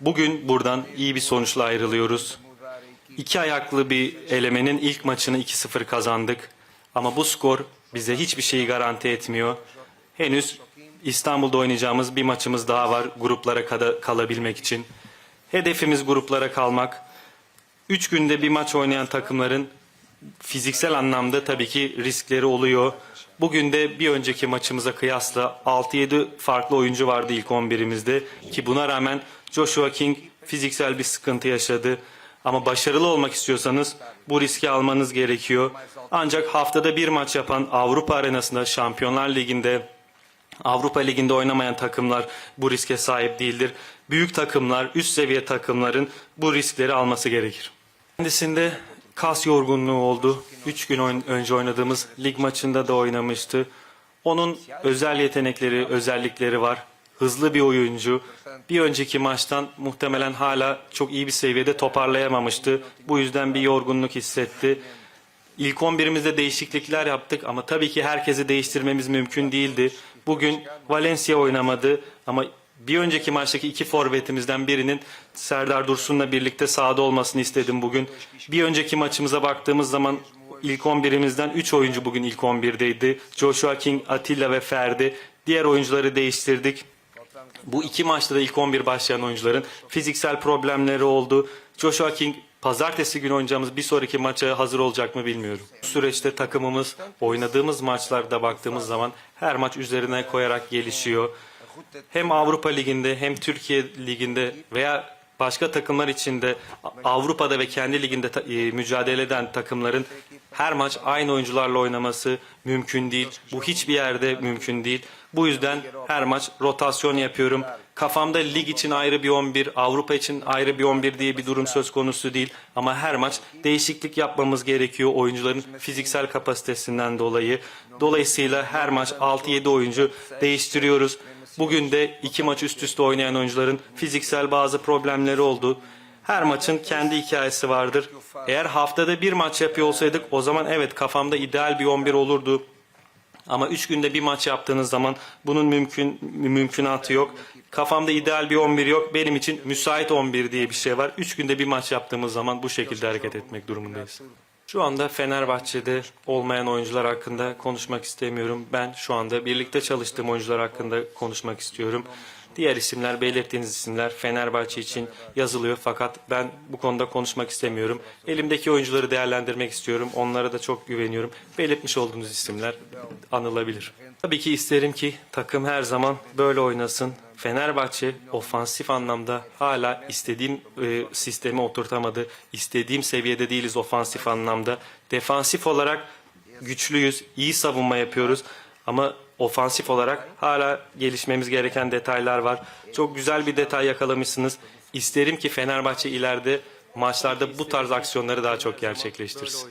Bugün buradan iyi bir sonuçla ayrılıyoruz. İki ayaklı bir elemenin ilk maçını 2-0 kazandık. Ama bu skor bize hiçbir şeyi garanti etmiyor. Henüz İstanbul'da oynayacağımız bir maçımız daha var gruplara kada- kalabilmek için. Hedefimiz gruplara kalmak. Üç günde bir maç oynayan takımların fiziksel anlamda tabii ki riskleri oluyor. Bugün de bir önceki maçımıza kıyasla 6-7 farklı oyuncu vardı ilk 11'imizde ki buna rağmen Joshua King fiziksel bir sıkıntı yaşadı. Ama başarılı olmak istiyorsanız bu riski almanız gerekiyor. Ancak haftada bir maç yapan Avrupa arenasında Şampiyonlar Ligi'nde Avrupa Ligi'nde oynamayan takımlar bu riske sahip değildir. Büyük takımlar, üst seviye takımların bu riskleri alması gerekir. Kendisinde kas yorgunluğu oldu. 3 gün önce oynadığımız lig maçında da oynamıştı. Onun özel yetenekleri, özellikleri var. Hızlı bir oyuncu. Bir önceki maçtan muhtemelen hala çok iyi bir seviyede toparlayamamıştı. Bu yüzden bir yorgunluk hissetti. İlk 11'imizde değişiklikler yaptık ama tabii ki herkesi değiştirmemiz mümkün değildi. Bugün Valencia oynamadı ama bir önceki maçtaki iki forvetimizden birinin Serdar Dursun'la birlikte sahada olmasını istedim bugün. Bir önceki maçımıza baktığımız zaman ilk 11'imizden 3 oyuncu bugün ilk 11'deydi. Joshua King, Atilla ve Ferdi. Diğer oyuncuları değiştirdik. Bu iki maçta da ilk 11 başlayan oyuncuların fiziksel problemleri oldu. Joshua King pazartesi günü oynayacağımız bir sonraki maça hazır olacak mı bilmiyorum. Bu süreçte takımımız oynadığımız maçlarda baktığımız zaman her maç üzerine koyarak gelişiyor. Hem Avrupa Ligi'nde hem Türkiye Ligi'nde veya başka takımlar içinde Avrupa'da ve kendi liginde ta- e, mücadele eden takımların her maç aynı oyuncularla oynaması mümkün değil. Bu hiçbir yerde mümkün değil. Bu yüzden her maç rotasyon yapıyorum. Kafamda lig için ayrı bir 11, Avrupa için ayrı bir 11 diye bir durum söz konusu değil. Ama her maç değişiklik yapmamız gerekiyor oyuncuların fiziksel kapasitesinden dolayı. Dolayısıyla her maç 6-7 oyuncu değiştiriyoruz. Bugün de iki maç üst üste oynayan oyuncuların fiziksel bazı problemleri oldu. Her maçın kendi hikayesi vardır. Eğer haftada bir maç yapıyor olsaydık o zaman evet kafamda ideal bir 11 olurdu. Ama 3 günde bir maç yaptığınız zaman bunun mümkün mümkünatı yok. Kafamda ideal bir 11 yok. Benim için müsait 11 diye bir şey var. 3 günde bir maç yaptığımız zaman bu şekilde hareket etmek durumundayız. Şu anda Fenerbahçe'de olmayan oyuncular hakkında konuşmak istemiyorum. Ben şu anda birlikte çalıştığım oyuncular hakkında konuşmak istiyorum. Diğer isimler, belirttiğiniz isimler Fenerbahçe için yazılıyor fakat ben bu konuda konuşmak istemiyorum. Elimdeki oyuncuları değerlendirmek istiyorum. Onlara da çok güveniyorum. Belirtmiş olduğunuz isimler anılabilir. Tabii ki isterim ki takım her zaman böyle oynasın. Fenerbahçe ofansif anlamda hala istediğim e, sistemi oturtamadı. İstediğim seviyede değiliz ofansif anlamda. Defansif olarak güçlüyüz, iyi savunma yapıyoruz. Ama ofansif olarak hala gelişmemiz gereken detaylar var. Çok güzel bir detay yakalamışsınız. İsterim ki Fenerbahçe ileride maçlarda bu tarz aksiyonları daha çok gerçekleştirsin.